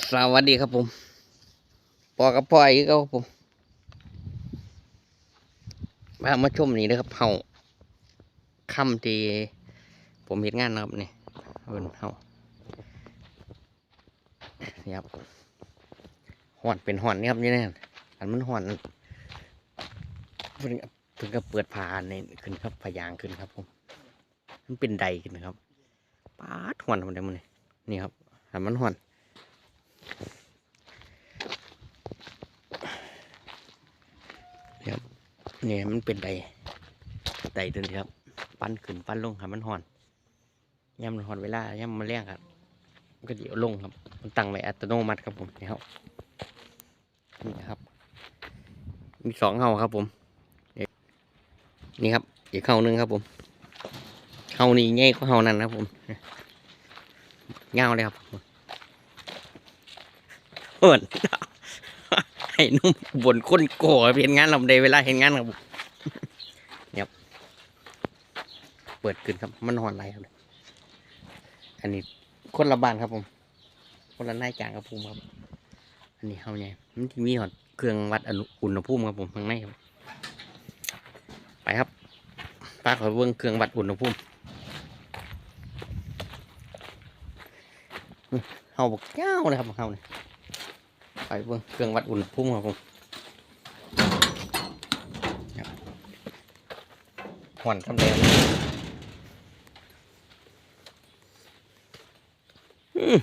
สวัสดีครับผมปอกับปอยก็ครับผม มามาชมนี่นะครับเฮาค่ำที่ผมเห็นงานนะครับนี่เอินเฮานี่ครับห่อนเป็นห่อนนี่ครับนี่แน่อันมันห่อนเพิ่นเพิ่งก็เปิดผาในขึ้นครับพยางขึ้นครับผม มันเป็นใดขึ้นนะครับป้าห่อนทำไมมันนี่ครับอันมันห่อน เนี่ยมันเป็นไดไดตัวนี้ครับ ปั้นขึ้นปั้นลงครับมันห่อนย่ำมันห่อนเวลาย่ำมันแรงครับมันก็เดี๋ยวลงครับ มันตั้งไว้อัตโนมัติครับผมนี่ครับนี่ครับ มีสองเฮาครับผมนี่ครับอีกเฮาหนึ่งครับผมเฮานี่ใหญ่กว่าเฮานั่นะครับผมเงาเลยครับ นให้นุ่มบนคนโก้เห็นงานลำเดเวลาเห็นงานครับเนี่ยครับเปิดขึ้นครับ มันหอนไรครับอันนี้คนละบ้านครับผม คนละนายจ้างครับผมครับ อันนี้เฮาเนี่ยมันที่มีหอดเครื่องวัดอุณหภูมิครับผมข้างในครับไปครับป้าขอเบิ่งเครื่องวัดอุณหภูมิเฮาบอกเจ้าเลยครับเฮาเนี่ย เบิ้งเครื่องวัดอุณหภูมิครับผมครับหอนทำแดงอืม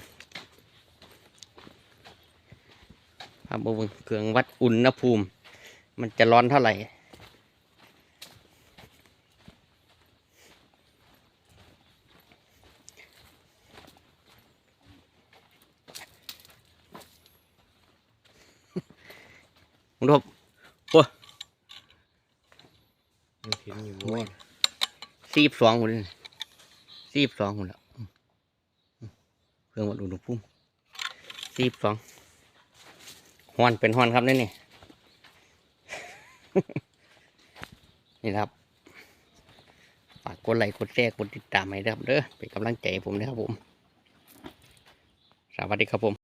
ครับเบิ้งเครื่องวัดอุณหภูมิ มันจะร้อนเท่าไหร่ คุณผู้ชมยังเห็นอยู่โอ้ว่ายสี่สิบสองคนเลยสี่สิบสองคนแล้วอืมอืมเครื่องวัดอุณหภูมิสี่สิบสองฮอนเป็นฮอนครับนี่นี่นี่นะครับฝากกดไลค์กดแชร์กดติดตามให้ด้วยครับเด้อเป็นกำลังใจให้ผมนะครับผม สวัสดีครับผม